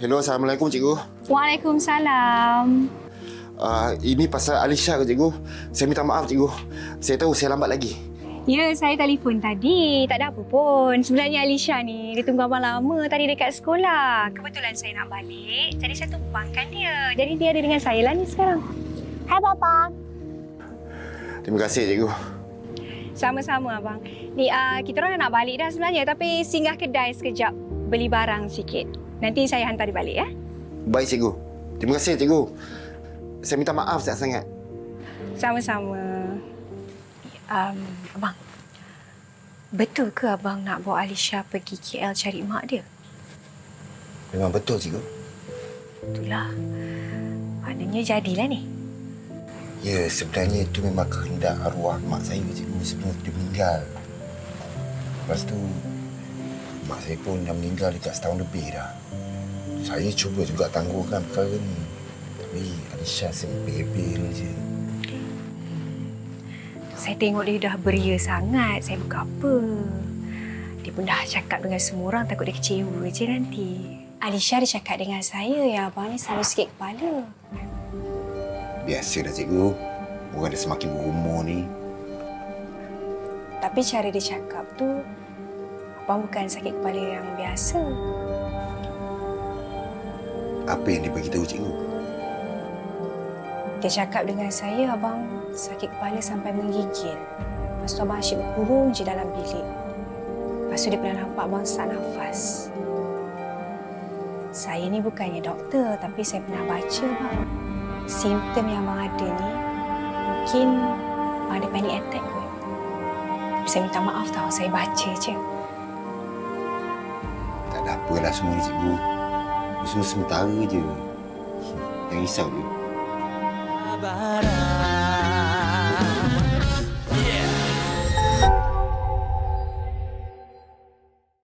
Hello, Assalamualaikum cikgu. Waalaikumsalam. Uh, ini pasal Alisha ke cikgu? Saya minta maaf cikgu. Saya tahu saya lambat lagi. Ya, saya telefon tadi. Tak ada apa pun. Sebenarnya Alisha ni, dia tunggu abang lama tadi dekat sekolah. Kebetulan saya nak balik, jadi saya tumpangkan dia. Jadi dia ada dengan saya lah ni sekarang. Hai, Papa. Terima kasih cikgu. Sama-sama, abang. Ni, uh, kita orang nak balik dah sebenarnya. Tapi singgah kedai sekejap. Beli barang sikit. Nanti saya hantar dia balik, ya? Baik cikgu. Terima kasih cikgu. Saya minta maaf sangat-sangat. Sama-sama. Um, abang, betul ke abang nak bawa Alisha pergi KL cari mak dia? Memang betul cikgu. Itulah. Maknanya jadilah ni. Ya, sebenarnya itu memang kehendak arwah mak saya cikgu sebelum dia meninggal. Lepas tu, mak saya pun dah meninggal dekat setahun lebih dah. Saya cuba juga tangguhkan perkara ni. Tapi Alisha sempil je. Saya tengok dia dah beria sangat. Saya buka apa? Dia pun dah cakap dengan semua orang takut dia kecewa je nanti. Alisha dia cakap dengan saya yang abang ni selalu sikit kepala. Biasa dah cikgu. Orang dah semakin berumur ni. Tapi cara dia cakap tu, abang bukan sakit kepala yang biasa. Apa yang dia beritahu cikgu? Dia cakap dengan saya abang sakit kepala sampai menggigil. Lepas tu abang asyik berkurung je dalam bilik. Lepas tu dia pernah nampak abang sesak nafas. Saya ni bukannya doktor tapi saya pernah baca bang. Simptom yang abang ada ni mungkin abang ada panic attack kot. Saya minta maaf tau, saya baca je. Tak ada apalah semua ni cikgu. Ini semua sementara je. Jangan risau je. Barang